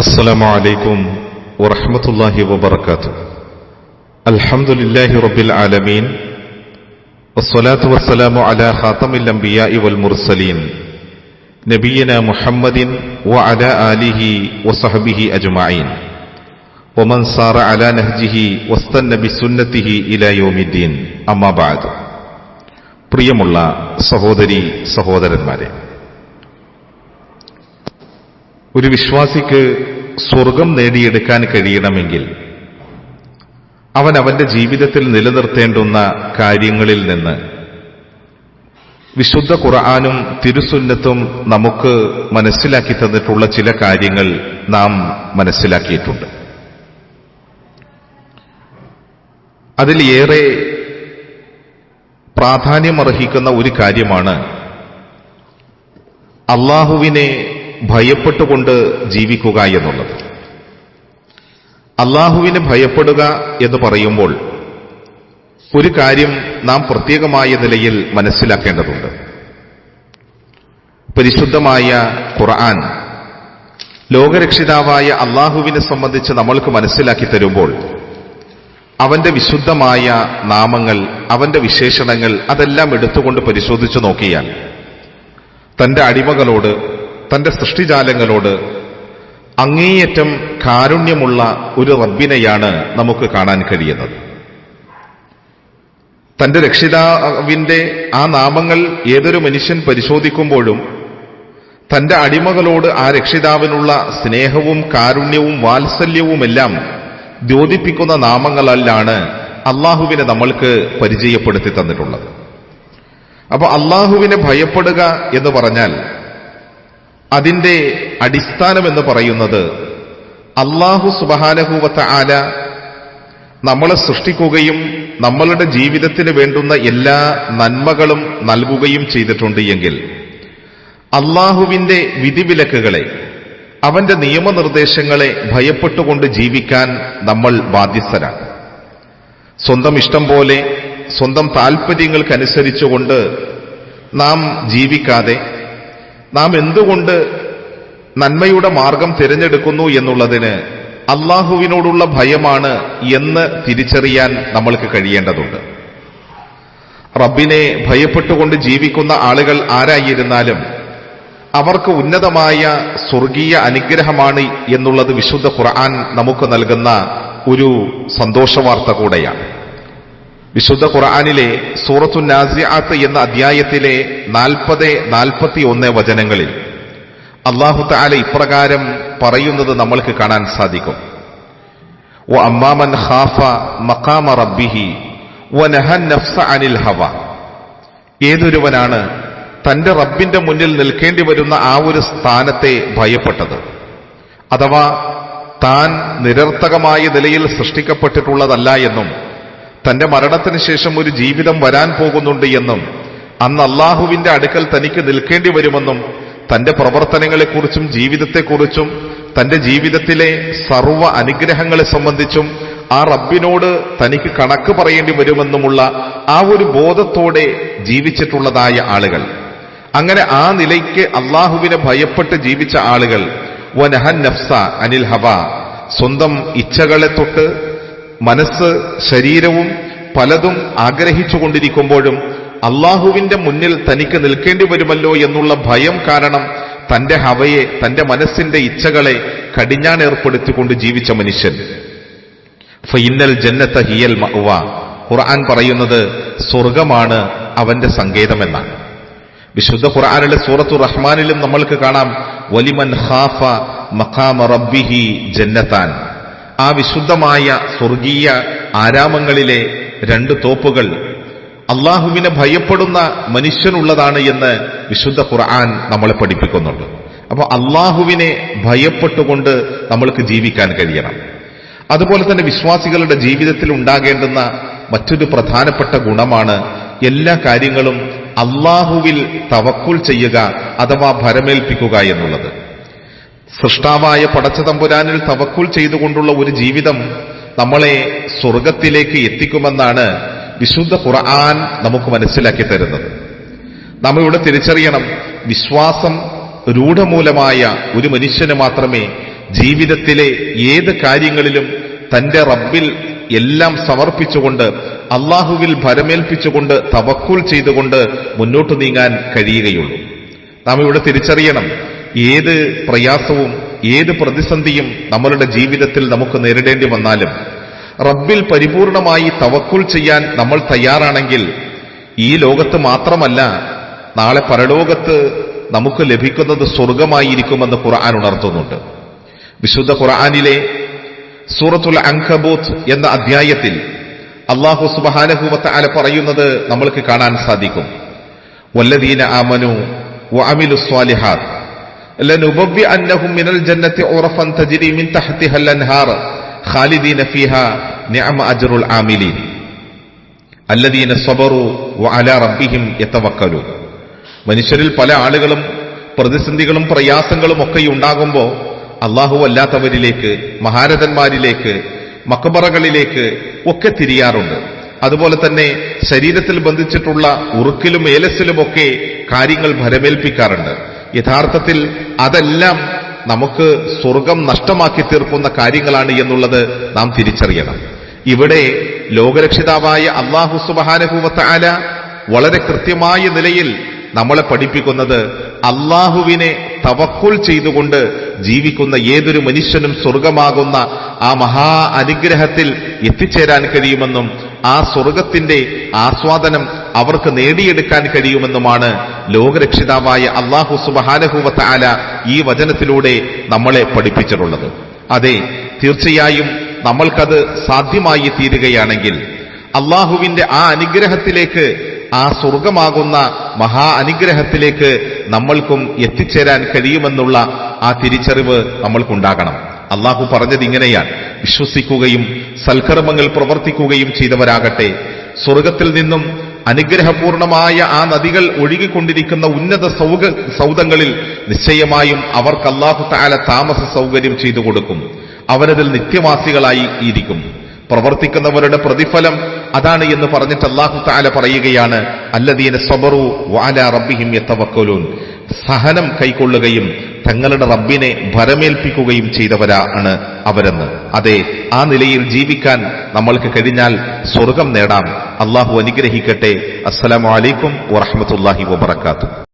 السلام عليكم ورحمة الله وبركاته الحمد لله رب العالمين والصلاة والسلام على خاتم الأنبياء والمرسلين نبينا محمد وعلى آله وصحبه أجمعين ومن صار على نهجه واستنى بسنته إلى يوم الدين أما بعد പ്രിയമുള്ള സഹോദരി സഹോദരന്മാരെ ഒരു വിശ്വാസിക്ക് സ്വർഗം നേടിയെടുക്കാൻ കഴിയണമെങ്കിൽ അവൻ അവന്റെ ജീവിതത്തിൽ നിലനിർത്തേണ്ടുന്ന കാര്യങ്ങളിൽ നിന്ന് വിശുദ്ധ ഖുർആാനും തിരുസുന്നത്തും നമുക്ക് മനസ്സിലാക്കി തന്നിട്ടുള്ള ചില കാര്യങ്ങൾ നാം മനസ്സിലാക്കിയിട്ടുണ്ട്. അതിൽ ഏറെ പ്രാധാന്യമർഹിക്കുന്ന ഒരു കാര്യമാണ് അള്ളാഹുവിനെ ഭയപ്പെട്ടുകൊണ്ട് ജീവിക്കുക എന്നുള്ളത്. അള്ളാഹുവിനെ ഭയപ്പെടുക എന്ന് പറയുമ്പോൾ ഒരു കാര്യം നാം പ്രത്യേകമായ നിലയിൽ മനസ്സിലാക്കേണ്ടതുണ്ട്. പരിശുദ്ധമായ ഖുർആൻ ലോകരക്ഷിതാവായ അള്ളാഹുവിനെ സംബന്ധിച്ച് നമ്മൾക്ക് മനസ്സിലാക്കി തരുമ്പോൾ അവന്റെ വിശുദ്ധമായ നാമങ്ങൾ അവന്റെ വിശേഷണങ്ങൾ അതെല്ലാം എടുത്തുകൊണ്ട് പരിശോധിച്ചു നോക്കിയാൽ തന്റെ അടിമകളോട് തന്റെ സൃഷ്ടിജാലങ്ങളോട് അങ്ങേയറ്റം കാരുണ്യമുള്ള ഒരു റബ്ബിനെയാണ് നമുക്ക് കാണാൻ കഴിയുന്നത്. തന്റെ രക്ഷിതാവിന്റെ ആ നാമങ്ങൾ ഏതൊരു മനുഷ്യൻ പരിശോധിക്കുമ്പോഴും തന്റെ അടിമകളോട് ആ രക്ഷിതാവിനുള്ള സ്നേഹവും കാരുണ്യവും വാത്സല്യവുമെല്ലാം ദ്യോതിപ്പിക്കുന്ന നാമങ്ങളല്ലാണ് അള്ളാഹുവിനെ നമ്മൾക്ക് പരിചയപ്പെടുത്തി തന്നിട്ടുള്ളത്. അപ്പോൾ അള്ളാഹുവിനെ ഭയപ്പെടുക എന്ന് പറഞ്ഞാൽ അതിന്റെ അടിസ്ഥാനമെന്ന് പറയുന്നത് അള്ളാഹു സുബഹാനഹൂവത്ത ആല നമ്മളെ സൃഷ്ടിക്കുകയും നമ്മളുടെ ജീവിതത്തിന് വേണ്ടുന്ന എല്ലാ നന്മകളും നൽകുകയും ചെയ്തിട്ടുണ്ട് എങ്കിൽ അള്ളാഹുവിന്റെ വിധിവിലക്കുകളെ അവന്റെ നിയമനിർദ്ദേശങ്ങളെ ഭയപ്പെട്ടുകൊണ്ട് ജീവിക്കാൻ നമ്മൾ ബാധ്യസ്ഥരാണ്. സ്വന്തം ഇഷ്ടം പോലെ സ്വന്തം താൽപ്പര്യങ്ങൾക്കനുസരിച്ചുകൊണ്ട് നാം ജീവിക്കാതെ നാം എന്തുകൊണ്ട് നന്മയുടെ മാർഗം തിരഞ്ഞെടുക്കുന്നു എന്നുള്ളതിന് അള്ളാഹുവിനോടുള്ള ഭയമാണ് എന്ന് തിരിച്ചറിയാൻ നമ്മൾക്ക് കഴിയേണ്ടതുണ്ട്. റബ്ബിനെ ഭയപ്പെട്ടുകൊണ്ട് ജീവിക്കുന്ന ആളുകൾ ആരായിരുന്നാലും അവർക്ക് ഉന്നതമായ സ്വർഗീയ അനുഗ്രഹമാണ് എന്നുള്ളത് വിശുദ്ധ ഖുർആൻ നമുക്ക് നൽകുന്ന ഒരു സന്തോഷവാർത്ത കൂടെയാണ്. വിശുദ്ധ ഖുർആാനിലെ സൂറത്തു നാസിയാത്ത് എന്ന അധ്യായത്തിലെ നാൽപ്പത് നാൽപ്പത്തി ഒന്ന് വചനങ്ങളിൽ അള്ളാഹു താല ഇപ്രകാരം പറയുന്നത് നമ്മൾക്ക് കാണാൻ സാധിക്കും. ഓ അമ്മാമൻ ഹാഫ മക്കാമ റബ്ബിഹി വ നഹൻ നഫ്സ അനിൽ ഹവ. ഏതൊരുവനാണ് തന്റെ റബ്ബിന്റെ മുന്നിൽ നിൽക്കേണ്ടി വരുന്ന ആ ഒരു സ്ഥാനത്തെ ഭയപ്പെട്ടത്? അഥവാ താൻ നിരർത്ഥകമായ നിലയിൽ സൃഷ്ടിക്കപ്പെട്ടിട്ടുള്ളതല്ല എന്നും തന്റെ മരണത്തിന് ശേഷം ഒരു ജീവിതം വരാൻ പോകുന്നുണ്ട് എന്നും അന്ന് അള്ളാഹുവിന്റെ അടുക്കൽ തനിക്ക് നിൽക്കേണ്ടി വരുമെന്നും തന്റെ പ്രവർത്തനങ്ങളെക്കുറിച്ചും ജീവിതത്തെക്കുറിച്ചും തന്റെ ജീവിതത്തിലെ സർവ അനുഗ്രഹങ്ങളെ സംബന്ധിച്ചും ആ റബ്ബിനോട് തനിക്ക് കണക്ക് പറയേണ്ടി വരുമെന്നുമുള്ള ആ ഒരു ബോധത്തോടെ ജീവിച്ചിട്ടുള്ളതായ ആളുകൾ. അങ്ങനെ ആ നിലയ്ക്ക് അള്ളാഹുവിനെ ഭയപ്പെട്ട് ജീവിച്ച ആളുകൾ വനഹൻ നഫ്സ അനിൽ ഹവ സ്വന്തം ഇച്ഛകളെ തൊട്ട് മനസ്സ് ശരീരവും പലതും ആഗ്രഹിച്ചുകൊണ്ടിരിക്കുമ്പോഴും അള്ളാഹുവിന്റെ മുന്നിൽ തനിക്ക് നിൽക്കേണ്ടി വരുമല്ലോ എന്നുള്ള ഭയം കാരണം തന്റെ ഹവയെ തന്റെ മനസ്സിന്റെ ഇച്ഛകളെ കടിഞ്ഞാണേർപ്പെടുത്തിക്കൊണ്ട് ജീവിച്ച മനുഷ്യൻ. ഫൈനൽ ജന്നത്ത ഹിയൽ മഅ്വ. ഖുർആൻ പറയുന്നത് സ്വർഗമാണ് അവന്റെ സങ്കേതമെന്നാണ്. വിശുദ്ധ ഖുർആാനിലെ സൂറത്തു റഹ്മാനിലും നമ്മൾക്ക് കാണാം. വലിമൻ ഹാഫ മഖാമ റബ്ബിഹി ജന്നത്താൻ ആ വിശുദ്ധമായ സ്വർഗീയ ആരാമങ്ങളിലെ രണ്ട് തോപ്പുകൾ അള്ളാഹുവിനെ ഭയപ്പെടുന്ന മനുഷ്യനുള്ളതാണ് എന്ന് വിശുദ്ധ ഖുർആൻ നമ്മളെ പഠിപ്പിക്കുന്നുണ്ട്. അപ്പോൾ അള്ളാഹുവിനെ ഭയപ്പെട്ടുകൊണ്ട് നമ്മൾക്ക് ജീവിക്കാൻ കഴിയണം. അതുപോലെ തന്നെ വിശ്വാസികളുടെ ജീവിതത്തിൽ ഉണ്ടാകേണ്ടുന്ന മറ്റൊരു പ്രധാനപ്പെട്ട ഗുണമാണ് എല്ലാ കാര്യങ്ങളും അള്ളാഹുവിൽ തവക്കുൽ ചെയ്യുക അഥവാ ഭരമേൽപ്പിക്കുക എന്നുള്ളത്. സൃഷ്ടാവായ പടച്ചതമ്പുരാനിൽ തവക്കുൽ ചെയ്തുകൊണ്ടുള്ള ഒരു ജീവിതം നമ്മളെ സ്വർഗത്തിലേക്ക് എത്തിക്കുമെന്നാണ് വിശുദ്ധ ഖുർആൻ നമുക്ക് മനസ്സിലാക്കി തരുന്നത്. നമ്മൾ ഇവിടെ തിരിച്ചറിയണം വിശ്വാസം രൂഢമൂലമായ ഒരു മനുഷ്യന് മാത്രമേ ജീവിതത്തിലെ ഏത് കാര്യങ്ങളിലും തന്റെ റബ്ബിൽ എല്ലാം സമർപ്പിച്ചുകൊണ്ട് അള്ളാഹുവിൽ ഭരമേൽപ്പിച്ചുകൊണ്ട് തവക്കുൽ ചെയ്തുകൊണ്ട് മുന്നോട്ട് നീങ്ങാൻ കഴിയുകയുള്ളൂ. നാം ഇവിടെ തിരിച്ചറിയണം ഏത് പ്രയാസവും ഏത് പ്രതിസന്ധിയും നമ്മളുടെ ജീവിതത്തിൽ നമുക്ക് നേരിടേണ്ടി വന്നാലും റബ്ബിൽ പരിപൂർണമായി തവക്കുൽ ചെയ്യാൻ നമ്മൾ തയ്യാറാണെങ്കിൽ ഈ ലോകത്ത് മാത്രമല്ല നാളെ പരലോകത്ത് നമുക്ക് ലഭിക്കുന്നത് സ്വർഗമായിരിക്കുമെന്ന് ഖുർആൻ ഉണർത്തുന്നുണ്ട്. വിശുദ്ധ ഖുർആാനിലെ സൂറത്തുൽ അങ്കബൂത്ത് എന്ന അധ്യായത്തിൽ അള്ളാഹു സുബാനഹുവത്ത് അല പറയുന്നത് നമ്മൾക്ക് കാണാൻ സാധിക്കും. വല്ലദീന ആമനു വ അമിലു لنبوئنهم من الجنة عرفا تجري من تحتها الأنهار خالدين فيها نعم أجر العاملين الذين صبروا وعلى ربهم يتوكلون മനുഷ്യരിൽ പല ആളുകളും പ്രതിസന്ധികളും പ്രയാസങ്ങളും ഒക്കെ ഉണ്ടാകുമ്പോൾ അള്ളാഹു അല്ലാത്തവരിലേക്ക് മഹാരഥന്മാരിലേക്ക് മക്കബറകളിലേക്ക് ഒക്കെ തിരിയാറുണ്ട് അതുപോലെ തന്നെ ശരീരത്തിൽ ബന്ധിച്ചിട്ടുള്ള ഉറുക്കിലും ഏലസിലുമൊക്കെ കാര്യങ്ങൾ ഭരമേൽപ്പിക്കാറുണ്ട് യഥാർത്ഥത്തിൽ അതെല്ലാം നമുക്ക് സ്വർഗം നഷ്ടമാക്കി തീർക്കുന്ന കാര്യങ്ങളാണ് എന്നുള്ളത് നാം തിരിച്ചറിയണം. ഇവിടെ ലോകരക്ഷിതാവായ അള്ളാഹു സുബാനഹുവത്ത ആല വളരെ കൃത്യമായ നിലയിൽ നമ്മളെ പഠിപ്പിക്കുന്നത് അള്ളാഹുവിനെ തവക്കുൽ ചെയ്തുകൊണ്ട് ജീവിക്കുന്ന ഏതൊരു മനുഷ്യനും സ്വർഗമാകുന്ന ആ മഹാ അനുഗ്രഹത്തിൽ എത്തിച്ചേരാൻ കഴിയുമെന്നും ആ സ്വർഗത്തിന്റെ ആസ്വാദനം അവർക്ക് നേടിയെടുക്കാൻ കഴിയുമെന്നുമാണ് ലോകരക്ഷിതാവായ അള്ളാഹു സുബഹാനഹുവത്ത ആല ഈ വചനത്തിലൂടെ നമ്മളെ പഠിപ്പിച്ചിട്ടുള്ളത്. അതെ തീർച്ചയായും നമ്മൾക്കത് സാധ്യമായി തീരുകയാണെങ്കിൽ അള്ളാഹുവിന്റെ ആ അനുഗ്രഹത്തിലേക്ക് ആ സ്വർഗമാകുന്ന മഹാ അനുഗ്രഹത്തിലേക്ക് നമ്മൾക്കും എത്തിച്ചേരാൻ കഴിയുമെന്നുള്ള ആ തിരിച്ചറിവ് നമ്മൾക്കുണ്ടാകണം. അള്ളാഹു പറഞ്ഞത് ഇങ്ങനെയാണ്. വിശ്വസിക്കുകയും സൽക്കർമ്മങ്ങൾ പ്രവർത്തിക്കുകയും ചെയ്തവരാകട്ടെ സ്വർഗത്തിൽ നിന്നും അനുഗ്രഹപൂർണമായ ആ നദികൾ ഒഴുകിക്കൊണ്ടിരിക്കുന്ന ഉന്നത സൗക സൗദങ്ങളിൽ നിശ്ചയമായും അവർക്ക് അല്ലാഹു താല താമസ സൗകര്യം ചെയ്തു കൊടുക്കും. അവരതിൽ നിത്യവാസികളായി ഇരിക്കും. പ്രവർത്തിക്കുന്നവരുടെ പ്രതിഫലം അതാണ് എന്ന് പറഞ്ഞിട്ട് അള്ളാഹു താല പറയുകയാണ് അല്ലദീന സബറു വാല റബ്ബിഹിം യത്തവക്കലൂൻ സഹനം കൈക്കൊള്ളുകയും തങ്ങളുടെ റബ്ബിനെ ഭരമേൽപ്പിക്കുകയും ചെയ്തവരാണ് അവരെന്ന്. അതെ ആ നിലയിൽ ജീവിക്കാൻ നമ്മൾക്ക് കഴിഞ്ഞാൽ സ്വർഗം നേടാം. അള്ളാഹു അനുഗ്രഹിക്കട്ടെ. അസ്സലാമലൈക്കും വറഹമത്തല്ലാഹി വബർക്കാത്തു